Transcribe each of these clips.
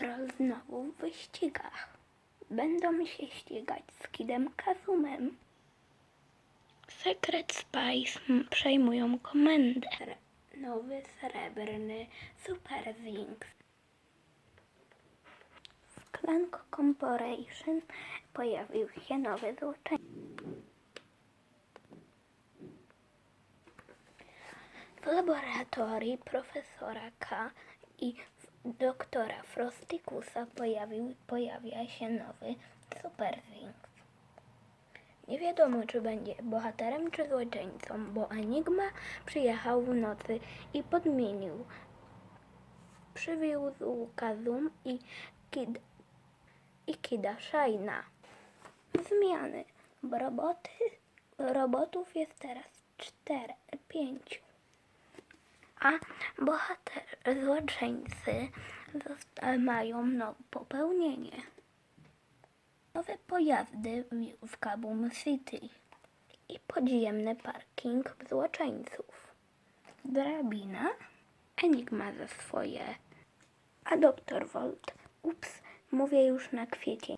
Troll znowu w wyścigach. Będą się ścigać z Kidem Kazumem. Secret Spice przejmują komendę. Nowy srebrny Super Zinx. W Clanko Corporation pojawił się nowy złoczyńca. W laboratorii profesora K i doktora Frostikusa pojawił, pojawia się nowy Super Zinx. Nie wiadomo, czy będzie bohaterem, czy złoczyńcą, bo Enigma przyjechał w nocy i podmienił. Przywiózł Kazum i, Kid, i Kida Shaina. Zmiany. Bo roboty, robotów jest teraz cztery, pięciu. A bohater, złoczyńcy mają no, popełnienie. Nowe pojazdy w- w Kabum City i podziemny parking złoczyńców. Drabina, Enigma za swoje, a doktor Volt, ups, mówię już na kwiecień.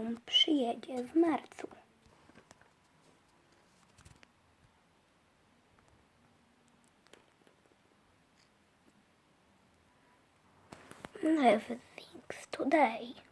Kazum przyjedzie w marcu. Everything's today.